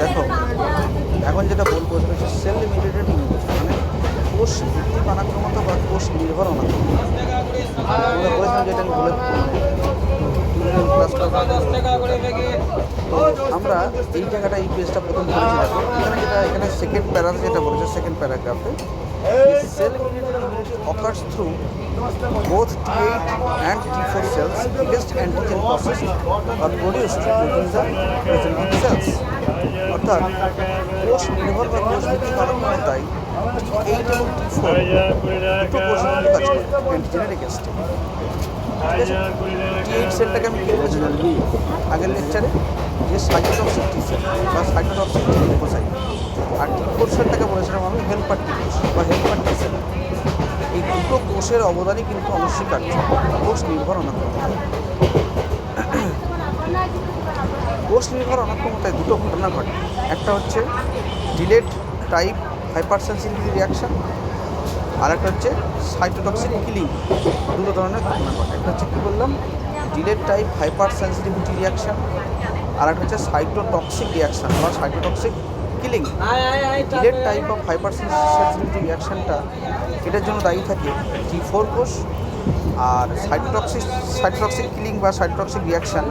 দেখো, এখন যেটা বলব সেটা হচ্ছে সেল লিমিটেড মানে কোষ ভিত্তিক অনাক্রমতা বা কোষ নির্ভর অনাক্রমতা আমরা আমরা এই জায়গাটা, এই পেজটা প্রথম এখানে যেটা, এখানে সেকেন্ড প্যারাতে যেটা বলেছে second প্যারাগ্রাফে cell occurs through both T8 and T4 cells against antigen processed or produced within the presenting cells. অর্থাৎ কোষ নির্ভর বা কোষ ভিত্তিক অনাক্রমতায় T8 এবং T4 দুটো কোষের মধ্যে কাজ করে অ্যান্টিজেনের এগেনস্টে ঠিক আছে সেলটাকে আমি কী বলেছিলাম আগের লেকচারে যে সাইটোটক্সিক টি সেল বা সাইটোটক্সিক টি লিম্ফোসাইট আর টি ফোর সেলটাকে বলেছিলাম আমি হেল্পার টি বা হেল্পার টি সেল এই দুটো কোষের অবদানই কিন্তু অনস্বীকার্য। কোষ নির্ভর অনাক্রমতা কোষ নির্ভর অনাক্রমতায় দুটো ঘটনা ঘটে। একটা হচ্ছে ডিলেড টাইপ হাইপার রিয়াকশন আর একটা হচ্ছে সাইটোটক্সিক কিলিং। দুটো ধরনের ঘটনা ঘটে। একটা হচ্ছে কী বললাম? Delayed type hypersensitivity reaction আর একটা হচ্ছে সাইটোটক্সিক রিয়াকশন বা cytotoxic killing delayed type of hypersensitivity রিয়াকশনটা এটার জন্য দায়ী থাকে জি ফোর কোষ আর সাইটোটক্সিক সাইটোটক্সিক কিলিং বা সাইটোটক্সিক রিয়াকশন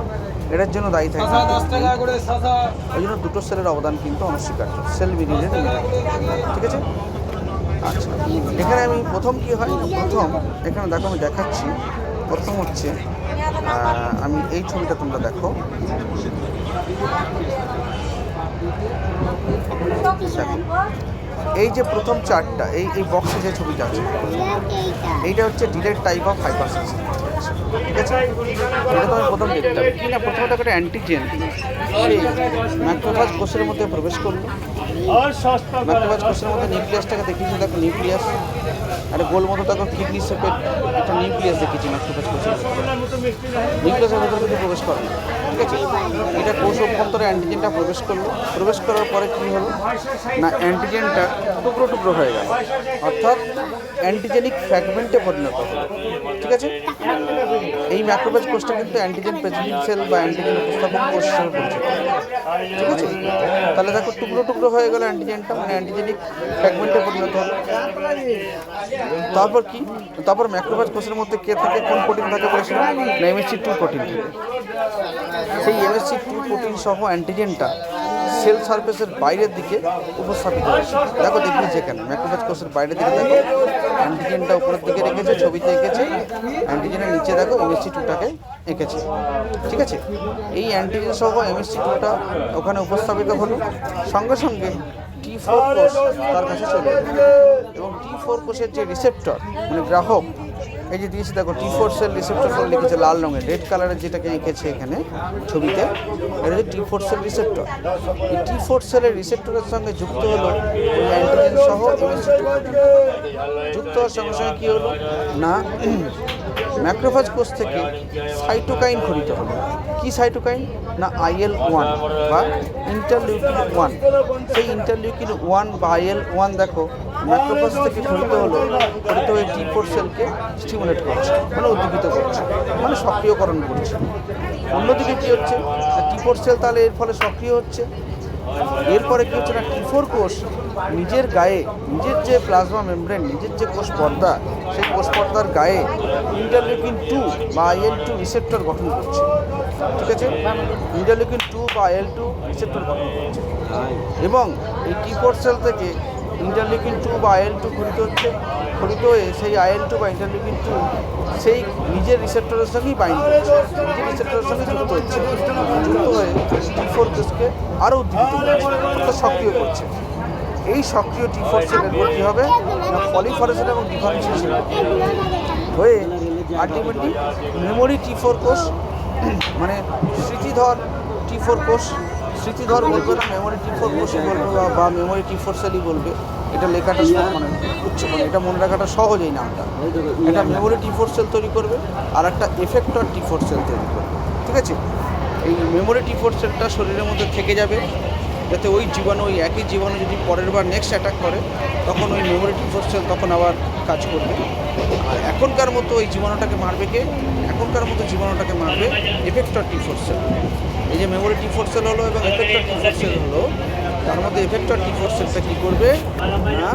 এটার জন্য দায়ী থাকে ওই জন্য দুটো সেলের অবদান কিন্তু অনস্বীকার্য সেল মিডিয়েটেড ঠিক আছে? আচ্ছা এখানে আমি প্রথম কি হয়? প্রথম এখানে দেখো আমি দেখাচ্ছি। প্রথম হচ্ছে আমি এই ছবিটা তোমরা দেখো। এই যে প্রথম চারটা এই এই বক্সে যে ছবিটা আছে এইটা হচ্ছে ডিলেট টাইপ অফ হাইপার ঠিক আছে? এটা তো আমি প্রথম দেখতে হবে কি না প্রথমত একটা অ্যান্টিজেন ম্যাক্রোফাজ কোষের মধ্যে প্রবেশ করল। ম্যাক্রোফাজ কোষের মধ্যে নিউক্লিয়াসটাকে দেখিয়েছি দেখো নিউক্লিয়াস। একটা গোল মতো দেখো কিডনি শেপের একটা নিউক্লিয়াস দেখেছি ম্যাক্রোফাজ কোষের নিউক্লিয়াসের ভেতর কিন্তু প্রবেশ করে। ঠিক আছে এটা কোষ অভ্যন্তরে অ্যান্টিজেনটা প্রবেশ করল। প্রবেশ করার পরে কী হলো? না অ্যান্টিজেনটা টুকরো টুকরো হয়ে গেল। অর্থাৎ অ্যান্টিজেনিক ফ্র্যাগমেন্টে পরিণত হলো। ঠিক আছে? এই ম্যাক্রোফেজ কোষটা কিন্তু অ্যান্টিজেন প্রেজেন্টিং সেল বা অ্যান্টিজেন উপস্থাপক কোষ হিসেবে পরিচিত। ঠিক আছে? তাহলে দেখো, টুকরো টুকরো হয়ে গেল অ্যান্টিজেনটা মানে অ্যান্টিজেনিক ফ্র্যাগমেন্টে পরিণত হলো। তারপর কি? তারপর ম্যাক্রোফেজ কোষের মধ্যে কে থাকে? কোন প্রোটিন থাকে বলেছিলাম? না এমএসসি টু প্রোটিন থাকে। সেই এমএসসি টু প্রোটিন সহ অ্যান্টিজেনটা সেল সার্ফেসের বাইরের দিকে উপস্থাপিত হয়েছে। দেখো দেখিয়েছে এখানে ম্যাক্রোফেজ কোষের বাইরের দিকে দেখো। অ্যান্টিজেনটা উপরের দিকে রেখেছে, ছবিতে এঁকেছে। অ্যান্টিজেনের নিচে দেখো, এমএসসি টুটাকে এঁকেছে। ঠিক আছে? এই অ্যান্টিজেন সহ এমএসসি টুটা ওখানে উপস্থাপিত হলো। সঙ্গে সঙ্গে টি ফোর কোষ তার কাছে চলে এবং টি ফোর কোষের যে রিসেপ্টর মানে গ্রাহক এই যে দিয়েছে দেখো টি ফোর সেল রিসেপ্টর ফোন লিখেছে লাল রঙের রেড কালারের যেটাকে এঁকেছে এখানে ছবিতে, এটা হচ্ছে টি ফোর সেল রিসেপ্টর এই টি ফোর্সের রিসেপ্টরের সঙ্গে যুক্ত হলো ওই অ্যান্টিজেন সহ যুক্ত হওয়ার সঙ্গে সঙ্গে কী হলো? না ম্যাক্রোফাজ কোষ থেকে সাইটোকাইন খরিত হলো কি সাইটোকাইন? না আইএল ওয়ান বা ইন্টারলিউকিন ওয়ান সেই ইন্টারলিউকিন ওয়ান বা আইএল ওয়ান দেখো, ম্যাক্রোফাজ থেকে খরিত হলো খরিত হয়ে টি ফোর সেলকে স্টিমুলেট করছে মানে উদ্দীপিত করছে মানে সক্রিয়করণ করছে। অন্যদিকে কী হচ্ছে? টি ফোর সেল তাহলে এর ফলে সক্রিয় হচ্ছে। এরপরে কি হচ্ছে না টি ফোর কোষ নিজের গায়ে, নিজের যে প্লাজমা মেমব্রেন নিজের যে কোষ পর্দা, সেই কোষ পর্দার গায়ে ইন্টারলিউকিন টু বা আইএল টু রিসেপ্টর গঠন করছে। ঠিক আছে? ইন্টারলিউকিন টু বা আইএল টু রিসেপ্টর গঠন করছে। এবং এই টি ফোর সেল থেকে ইন্টারলিউকিন টু বা আইএল টু খরিত হচ্ছে খরিত হয়ে সেই আইএল টু বা ইন্টারলিউকিন টু সেই নিজের রিসেপ্টরের সঙ্গেই বাইন্ড করছে নিজের রিসেপ্টরের সঙ্গে যুক্ত হচ্ছে। যুক্ত হয়ে টি ফোর কোষকে আরও উদ্দীপিত সক্রিয় করছে। এই সক্রিয় টি ফোর সেলের কী হবে? পলিফারেশন এবং ডিফারেন্সিয়েশন হয়ে আলটিমেটলি মেমোরি টি ফোর কোষ মানে স্মৃতিধর টি ফোর কোষ স্মৃতিধর বলবে না মেমোরি টি ফোর কোষই বলবে বা- বা মেমোরি টি ফোর সেলই বলবে। এটা লেখাটা সহ- মানে উচ্চ মানে এটা মনে রাখাটা সহজ এই নামটা। এটা মেমোরি টি ফোর সেল তৈরি করবে আর একটা এফেক্টর টি ফোর সেল তৈরি করবে। ঠিক আছে? এই মেমোরি টি ফোর সেলটা শরীরের মধ্যে থেকে যাবে যাতে ওই জীবাণু ওই একই জীবাণু যদি পরের বার নেক্সট অ্যাটাক করে তখন ওই মেমোরি টি ফোর সেল তখন আবার কাজ করবে। আর এখনকার মতো এই জীবাণুটাকে মারবে কে? এখনকার মতো জীবাণুটাকে মারবে এফেক্টর টি ফোর সেল এই যে মেমোরি টি ফোর সেল হলো এবং এফেক্টর টি ফোর সেল হলো, তার মধ্যে এফেক্টর টি ফোর সেলটা কী করবে? না,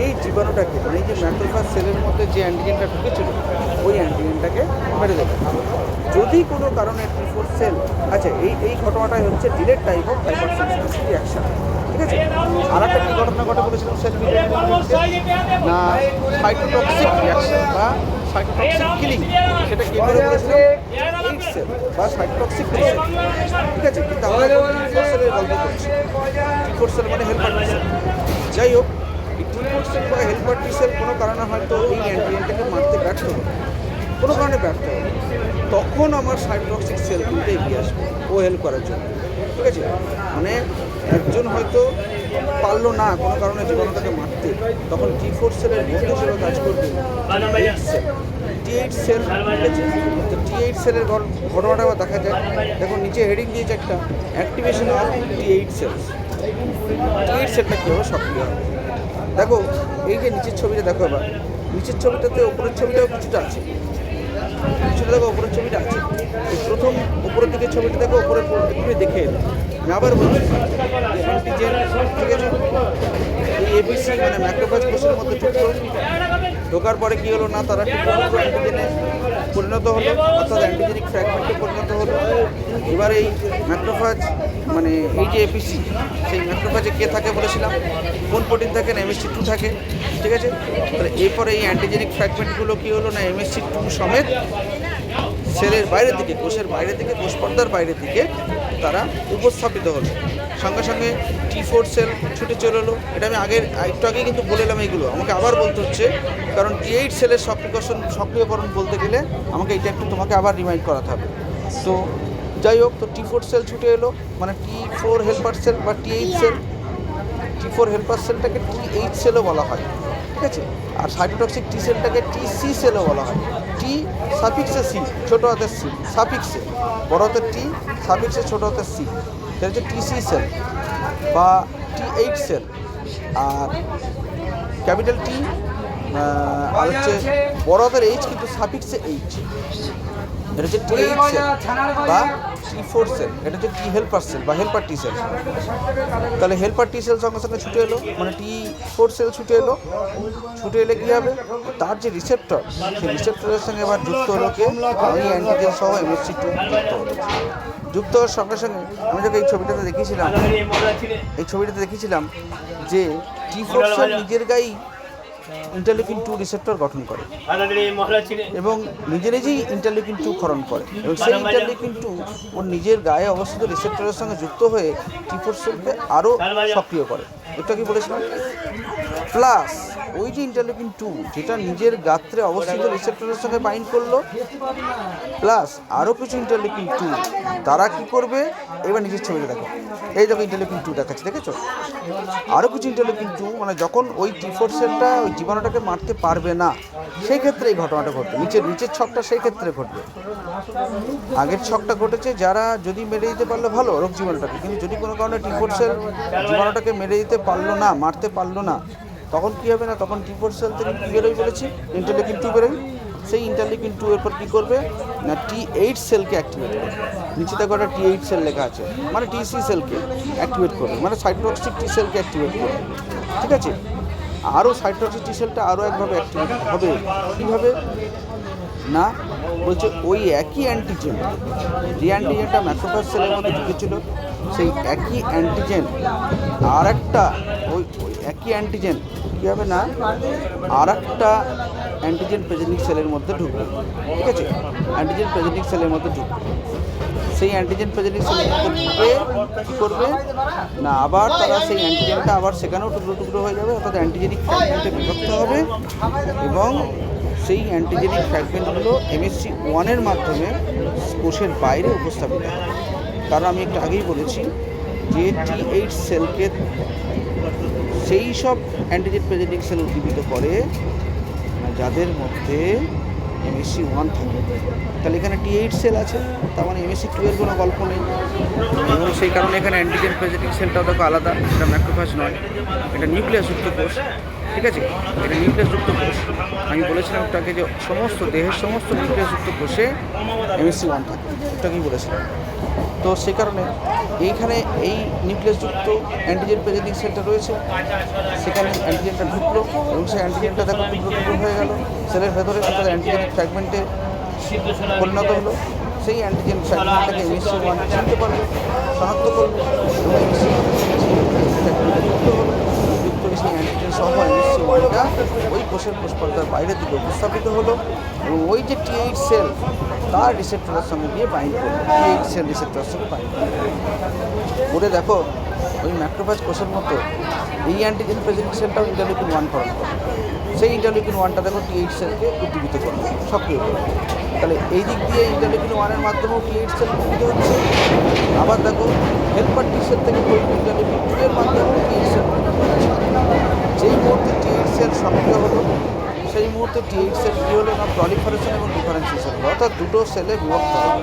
এই জীবাণুটাকে মানে এই যে ম্যাক্রোফাস সেলের মধ্যে যে অ্যান্টিজেনটা ঢুকেছিল, ওই অ্যান্টিজেনটাকে মেরে দেবে। যদি কোনো কারণে টি ফোর সেল আচ্ছা এই এই ঘটনাটাই হচ্ছে delayed type of hypersensitive reaction ঠিক আছে? আর একটা কী ঘটনা ঘটে বলেছিলাম সেল না সাইটোটক্সিক রিয়াকশন বা সাইটোটক্সিক কিলিং সেটা কে করে এইট সেল বা সাইটোটক্সিক সেল ঠিক আছে, কিন্তু আমরা টি গল্প করছি। ফোর সেল মানে হেল্পার টি যাই হোক এই টি ফোর বা হেল্পার টি কোনো কারণে হয়তো এই অ্যান্টিজেনটাকে মারতে ব্যর্থ হবে। কোনো কারণে ব্যর্থ হবে তখন আমার সাইটোটক্সিক সেল কিন্তু এগিয়ে আসবে, ও হেল্প করার জন্য। ঠিক আছে? মানে একজন হয়তো পারল না কোনো কারণে জীবাণুটাকে মারতে, তখন টি ফোর সেলের বন্ধু হিসেবে কাজ করবে? টি এইট সেল আছে। তো টি এইট সেলের ঘটনাটা আবার দেখা যায় দেখো, নিচে হেডিং দিয়েছে একটা activation of T eight cells T eight সেলটা কীভাবে সক্রিয় হবে? দেখো, এই যে নিচের ছবিটা, দেখো এবার। নিচের ছবিটাতে ওপরের ছবিটাও কিছুটা আছে। কিছুটা দেখো, ওপরের ছবিটা আছে। প্রথম ওপরের দিকে ছবিটা দেখো, ওপরের একটু দেখে এলো। আবার বলছি অ্যান্টিজেন ঠিক আছে? এই এবিসি মানে ম্যাক্রোফাজ কোষের মধ্যে ঢুকলো ঢোকার পরে কী হলো? না, তারা পরিণত হলো, অর্থাৎ অ্যান্টিজেনিক ফ্র্যাগমেন্টে পরিণত হলো। এবার এই ম্যাক্রোফাজ মানে এই যে এপিসি সেই ম্যাক্রোফাজে কে থাকে বলেছিলাম? কোন প্রোটিন থাকে? না এমএসসি টু থাকে। ঠিক আছে? তাহলে এরপরে এই অ্যান্টিজেনিক ফ্র্যাগমেন্টগুলো কী হলো? না এমএসসি টু সমেত সেলের বাইরে থেকে কোষের বাইরে থেকে কোষ পর্দার বাইরে থেকে তারা উপস্থাপিত হলো। সঙ্গে সঙ্গে টি ফোর সেল ছুটে চলে এলো। এটা আমি আগের, একটু আগে কিন্তু বলে এলাম এইগুলো আমাকে আবার বলতে হচ্ছে, কারণ টি এইট সেলের সক্রিয়করণ সক্রিয়করণ বলতে গেলে আমাকে এটা একটু তোমাকে আবার রিমাইন্ড করাতে হবে। তো যাই হোক, তো টি ফোর সেল ছুটে এলো মানে টি ফোর হেল্পার সেল বা T eight cell T four helper সেলটাকে T eight সেলও বলা হয়, ঠিক আছে? আর সাইটোটক্সিক টি সেলটাকে টি সি সেলও বলা হয়। টি সাফিক্সে সি ছোটো হাতের সি সাফিক্সে বড় হাতের টি সাফিক্সে ছোটো হাতের সি এটা হচ্ছে টি সি সেল বা টি এইট সেল আর ক্যাপিটাল টি আর হচ্ছে বড়দের এইচ কিন্তু সাফিক্সে এইচ এটা হচ্ছে টি এইট সেল বা টি ফোর সেল এটা হচ্ছে টি হেল্পার সেল বা হেল্পার টি সেল তাহলে হেল্পার টি সেল সঙ্গে সঙ্গে ছুটে এলো মানে টি ফোর সেল ছুটে এলো। ছুটে এলে কী হবে? তার যে রিসেপ্টর সেই রিসেপ্টরের সঙ্গে এবার যুক্ত হলো কে? অ্যান্টিজেন সহ এমএসসি টু যুক্ত হলো। যুক্ত হওয়ার সঙ্গে সঙ্গে আমি যখন এই ছবিটাতে দেখিয়েছিলাম। এই ছবিটাতে দেখিয়েছিলাম যে টি ফোর নিজের গায়েই ইন্টারলিউকিন টু রিসেপ্টর গঠন করে। এবং নিজে নিজেই ইন্টারলিউকিন টু ক্ষরণ করে। এবং সেই ইন্টারলিউকিন টু ওর নিজের গায়ে অবস্থিত রিসেপ্টরের সঙ্গে যুক্ত হয়ে টি ফোর সেলকে আরও সক্রিয় করে। এটা কি বলেছিলাম? প্লাস ওই যে ইন্টারলিউকিন টু যেটা নিজের গাত্রে অবস্থিত রিসেপ্টরের সঙ্গে বাইন্ড করল প্লাস আরও কিছু ইন্টারলিউকিন টু তারা কি করবে? এবার নিজের ছবিটা দেখো। এই দেখো ইন্টারলিউকিন টু দেখাচ্ছে, দেখেছ? আরও কিছু ইন্টারলিউকিন টু মানে যখন ওই টি ফোর সেলটা ওই জীবাণুটাকে মারতে পারবে না। সেই ক্ষেত্রে এই ঘটনাটা ঘটবে। নিচের নিচের ছকটা সেই ক্ষেত্রে ঘটবে। আগের ছকটা ঘটেছে, যারা যদি মেরে দিতে পারল ভালো, রোগ জীবাণুটাকে কিন্তু যদি কোনো কারণে টি ফোর সেল জীবাণুটাকে মেরে দিতে পারল না, মারতে পারল না, তখন কী হবে না? তখন টিফোর সেল থেকে কী বেরোয় বলেছি? ইন্টারলিউকিন টু বেরোয় সেই ইন্টারলিউকিন টু এর পর কী করবে? না টি এইট সেলকে অ্যাক্টিভেট করবে। নিচে দেখো একটা টি এইট সেল লেখা আছে। মানে টি সি সেলকে অ্যাক্টিভেট করবে। মানে সাইটোটক্সিক টি সেলকে অ্যাক্টিভেট করবে। ঠিক আছে? আরও সাইটোটক্সিক টি সেলটা আরও একভাবে অ্যাক্টিভেট হবে। কীভাবে? না, বলছে ওই একই অ্যান্টিজেন যে অ্যান্টিজেনটা ম্যাক্রোফাজ সেলের মধ্যে ঢুকেছিল, সেই একই অ্যান্টিজেন আর একটা ওই ওই একই অ্যান্টিজেন কী হবে না আর একটা অ্যান্টিজেন প্রেজেন্টিং সেলের মধ্যে ঢুকবে। ঠিক আছে? অ্যান্টিজেন প্রেজেন্টিং সেলের মধ্যে ঢুকবে। সেই অ্যান্টিজেন প্রেজেন্টিং কী করবে? না, আবার তারা সেই অ্যান্টিজেনটা আবার সেখানেও টুকরো টুকরো হয়ে যাবে, অর্থাৎ অ্যান্টিজেনিক ফ্র্যাগমেন্টে বিভক্ত হবে এবং সেই অ্যান্টিজেনিক ফ্র্যাগমেন্টগুলো এমএসসি ওয়ানের মাধ্যমে কোষের বাইরে উপস্থাপিত হবে। কারণ আমি একটু আগেই বলেছি যে টি এইট সেলকে সেই সব অ্যান্টিজেন প্রেজেন্টিং সেল উদ্দীপিত করে, যাদের মধ্যে এমএসসি ওয়ান থাকে। তাহলে এখানে টি এইট সেল আছে, তার মানে এমএসসি টু এর কোনো গল্প নেই। এবং সেই কারণে এখানে অ্যান্টিজেন প্রেজেন্টিং সেলটাও দেখো আলাদা, এটা ম্যাক্রোফাজ নয়। এটা নিউক্লিয়াস যুক্ত কোষ, ঠিক আছে? এটা নিউক্লিয়াসযুক্ত কোষ। আমি বলেছিলাম তাকে যে সমস্ত দেহের সমস্ত নিউক্লিয়াসযুক্ত কোষে এমএসসি ওয়ান থাকে ওটাকেই বলেছিলাম। তো সে কারণে এইখানে এই নিউক্লিয়াসযুক্ত অ্যান্টিজেন প্রেজেন্টিং সেলটা রয়েছে। সেখানে অ্যান্টিজেনটা ঢুকলো এবং সেই অ্যান্টিজেনটা দেখো টুকরো টুকরো হয়ে গেল। সেলের ভেতরে অর্থাৎ অ্যান্টিজেন ফ্র্যাগমেন্টে পরিণত হলো। সেই অ্যান্টিজেন ফ্র্যাগমেন্টটাকে এমএসসি ওয়ান চিনতে পারবে, শনাক্ত করল এবং এমএসসি যুক্ত হলো যুক্ত হয়ে সেই অ্যান্টিজেন সহ এমএসসি ওয়ানটা ওই কোষের কোষপর্দার বাইরের দিকে উপস্থাপিত হলো এবং ওই যে টি এইট সেল তার রিসেপ্টরের সঙ্গে গিয়ে বাইন্ড করল। টি এইট সেল রিসেপ্টরের সঙ্গে বাইন্ড করে দেখো, ওই ম্যাক্রোফাজ কোষের মতো এই অ্যান্টিজেন প্রেজেন্ট সেলটাও ইন্টারলিউকিন ওয়ান ফর্ম সেই ইন্টারলিউকিন ওয়ানটা দেখো টি এইট সেলকে উদ্দীপিত করবে সক্রিয় করবে তাহলে এই দিক দিয়ে ইন্টারলিউকিন ওয়ানের মাধ্যমেও টি এইট সেল উদ্দীপিত হচ্ছে। আবার দেখো হেল্পার টি সেল থেকে ইন্টারলিউকিন টু এর মাধ্যমেও টি এইট সেল যেই মুহূর্তে টি এইট সেল সক্রিয় হলো। সেই মুহূর্তে টি এইট সেল কী হলো না প্রলিফারেশন এবং ডিফারেন্সিয়েশন হলো অর্থাৎ দুটো সেলে বিভক্ত হবে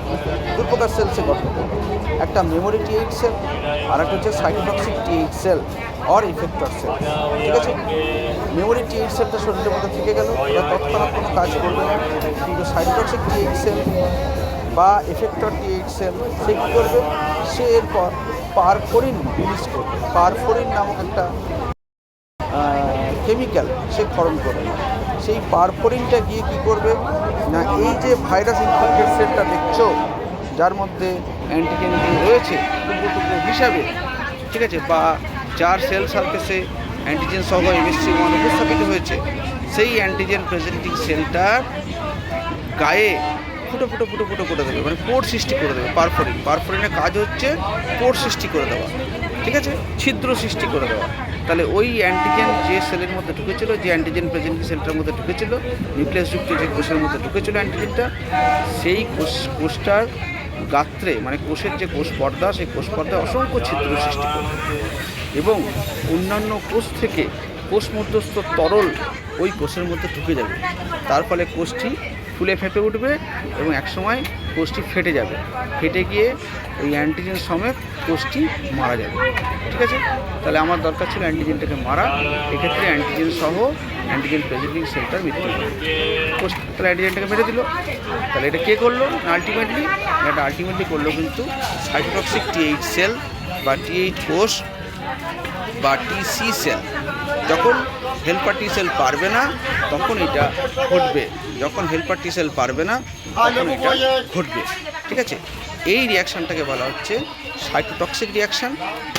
দু প্রকার সেল সে গঠন একটা মেমোরি টি এইট সেল আর একটা হচ্ছে cytotoxic T eight cell or effector cell ঠিক আছে? মেমোরি টি এইট সেলটা শরীরের মধ্যে থেকে গেল। ওরা তৎক্ষণাৎ কোনো কাজ করবে না। কিন্তু সাইটোটক্সিক টি এইট সেল বা এফেক্টর টি এইট সেল সে কী করবে? সে এরপর পারফোরিন রিলিজ করবে। পারফোরিন নামক একটা কেমিক্যাল সে ক্ষরণ করবে সেই পারফরিনটা গিয়ে কি করবে? না, এই যে ভাইরাস ইনফেক্টেড সেলটা দেখছ, যার মধ্যে অ্যান্টিজেনগুলো রয়েছে, টুকরো টুকরো হিসাবে, ঠিক আছে, বা যার সেল সার্ফেসে অ্যান্টিজেন সহ এমএসসি ওয়ান উপস্থাপিত হয়েছে, সেই অ্যান্টিজেন প্রেজেন্টিং সেলটার গায়ে ফুটো ফুটো ফুটো ফুটো করে দেবে মানে পোর সৃষ্টি করে দেবে পারফোরিন পারফরিনের কাজ হচ্ছে পোর সৃষ্টি করে দেওয়া। ঠিক আছে? ছিদ্র সৃষ্টি করে দেওয়া। তাহলে ওই অ্যান্টিজেন যে সেলের মধ্যে ঢুকেছিল, যে অ্যান্টিজেন প্রেজেন্ট সেলটার মধ্যে ঢুকেছিল নিউক্লিয়াসযুক্ত যে কোষের মধ্যে ঢুকেছিল অ্যান্টিজেনটা সেই কোষ, কোষটার গাত্রে মানে কোষের যে কোষ পর্দা, সেই কোষ পর্দায় অসংখ্য ছিদ্র সৃষ্টি করবে এবং অন্যান্য কোষ থেকে কোষ মধ্যস্থ তরল ওই কোষের মধ্যে ঢুকে যাবে। তার ফলে কোষটি ফুলে ফেঁপে উঠবে এবং একসময় কোষটি ফেটে যাবে। ফেটে গিয়ে ওই অ্যান্টিজেন সমেত কোষটি মারা যাবে। ঠিক আছে? তাহলে আমার দরকার ছিল অ্যান্টিজেনটাকে মারা। এক্ষেত্রে অ্যান্টিজেন সহ অ্যান্টিজেন প্রেজেন্টিং সেলটার মৃত্যু কোষ তাহলে অ্যান্টিজেনটাকে মেরে দিল। তাহলে এটা কে করল? না আলটিমেটলি এটা আলটিমেটলি করল কিন্তু সাইটোটক্সিক টি এইট সেল বা টি এইট কোষ বা টিসি সেল যখন হেল্পার টি সেল পারবে না, তখন এটা ঘটবে। যখন হেল্পার টি সেল পারবে না, তখন এটা ঘটবে। ঠিক আছে? এই রিয়াকশানটাকে বলা হচ্ছে সাইটোটক্সিক রিয়াকশান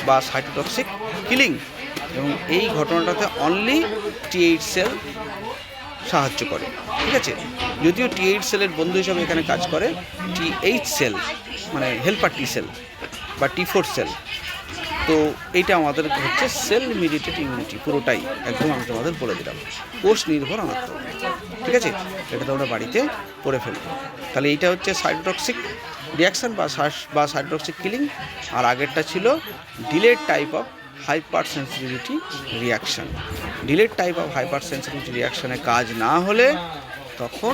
বা সাইটোটক্সিক কিলিং এবং এই ঘটনাটাতে অনলি টি এইট সেল সাহায্য করে। ঠিক আছে? যদিও টি এইট সেলের বন্ধু হিসাবে এখানে কাজ করে টি এইট সেল মানে হেল্পার টি সেল বা টি ফোর সেল তো এইটা আমাদের হচ্ছে সেল মিডিয়েটেড ইমিউনিটি পুরোটাই। একদম আমি তোমাদের বলে দিলাম। কোষ নির্ভর অনাত্ম ঠিক আছে? এটা তোমরা বাড়িতে পড়ে ফেলবে তাহলে এইটা হচ্ছে সাইটোটক্সিক রিয়াকশান বা বা সাইটোটক্সিক কিলিং আর আগেরটা ছিল delayed type of hypersensitivity reaction delayed type of hypersensitivity রিয়াকশানে কাজ না হলে তখন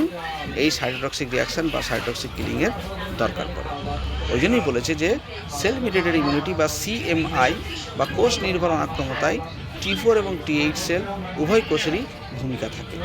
এই সাইটোটক্সিক রিয়াকশান বা সাইটোটক্সিক কিলিংয়ের দরকার পড়ে। ওই জন্যই বলেছে যে সেল মিডিয়েটেড ইমিউনিটি বা সিএমআই বা কোষ নির্ভর অনাক্রমতায় টি ফোর এবং টি এইট সেল উভয় কোষেরই ভূমিকা থাকে।